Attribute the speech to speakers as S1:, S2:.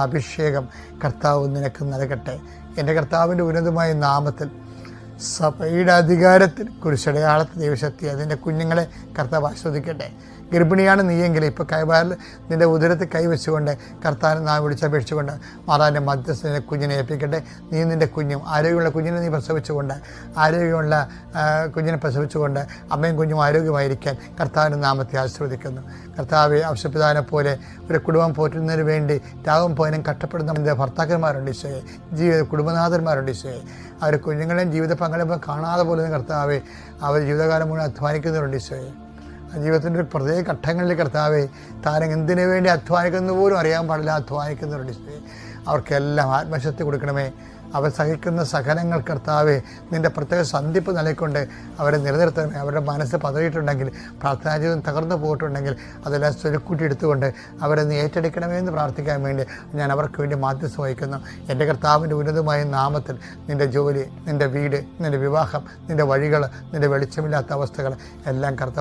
S1: അഭിഷേകം കർത്താവ് നിനക്ക് നൽകട്ടെ. എന്റെ കർത്താവിന്റെ ഉന്നതമായ നാമത്തിൽ സഭയുടെ അധികാരത്തിൽ കുരിശടയാളത്തിൽ ദൈവശക്തി അതിന്റെ കുഞ്ഞുങ്ങളെ കർത്താവ് ആസ്വദിക്കട്ടെ ഗർഭിണിയാണ് നീയെങ്കിൽ ഇപ്പോൾ കൈവാറിൽ നിന്റെ ഉദരത്തിൽ കൈവച്ചുകൊണ്ട് കർത്താവിനെ നാം വിളിച്ചപേക്ഷിച്ചുകൊണ്ട് മാതാവിന്റെ മധ്യസ്ഥനെ കുഞ്ഞിനെ ഏൽപ്പിക്കട്ടെ. നീ നിന്റെ കുഞ്ഞും ആരോഗ്യമുള്ള കുഞ്ഞിനെ നീ പ്രസവിച്ചുകൊണ്ട് ആരോഗ്യമുള്ള കുഞ്ഞിനെ പ്രസവിച്ചുകൊണ്ട് അമ്മയും കുഞ്ഞും ആരോഗ്യമായിരിക്കാൻ കർത്താവിന്റെ നാമത്തെ ആസ്വദിക്കുന്നു കർത്താവ് ആവശ്യപിതാവിനെ പോലെ ഒരു കുടുംബം പോറ്റുന്നതിന് വേണ്ടി രാവും പോയനും കഷ്ടപ്പെടുന്ന ഭർത്താക്കന്മാരുണ്ട് ഈശോയെ ജീവിത കുടുംബനാഥന്മാരുണ്ട് ഈശോയെ. അവർ കുഞ്ഞുങ്ങളെയും ജീവിത പങ്കാളിയും കാണാതെ പോലും കർത്താവെ അവർ ജീവിതകാലം മുഴുവൻ അധ്വാനിക്കുന്നവരുണ്ട് ഈശോയെ. ജീവിതത്തിന്റെ ഒരു പ്രത്യേക ഘട്ടങ്ങളിൽ കർത്താവെ താരം എന്തിനു വേണ്ടി അധ്വാനിക്കുന്നത് പോലും അറിയാൻ പാടില്ല. അധ്വാനിക്കുന്നവരുടെ അവർക്കെല്ലാം ആത്മശക്തി കൊടുക്കണമേ. അവർ സഹിക്കുന്ന സഹനങ്ങൾ കർത്താവെ നിന്റെ പ്രത്യേക സന്ധിപ്പ് നിലയ്ക്കൊണ്ട് അവരെ നിലനിർത്തണമേ. അവരുടെ മനസ്സ് പതറിയിട്ടുണ്ടെങ്കിൽ പ്രാർത്ഥനാ ജീവിതം തകർന്നു പോയിട്ടുണ്ടെങ്കിൽ അതെല്ലാം സ്വരുക്കൂട്ടി എടുത്തുകൊണ്ട് അവരെ നീ ഏറ്റെടുക്കണമേ എന്ന് പ്രാർത്ഥിക്കാൻ വേണ്ടി ഞാൻ അവർക്ക് വേണ്ടി മാധ്യസ്ഥ വഹിക്കുന്നു. എന്റെ കർത്താവിന്റെ ഉന്നതമായ നാമത്തിൽ നിന്റെ ജോലി നിന്റെ വീട് നിന്റെ വിവാഹം നിന്റെ വഴികൾ നിന്റെ വെളിച്ചമില്ലാത്ത അവസ്ഥകൾ എല്ലാം കർത്താവ്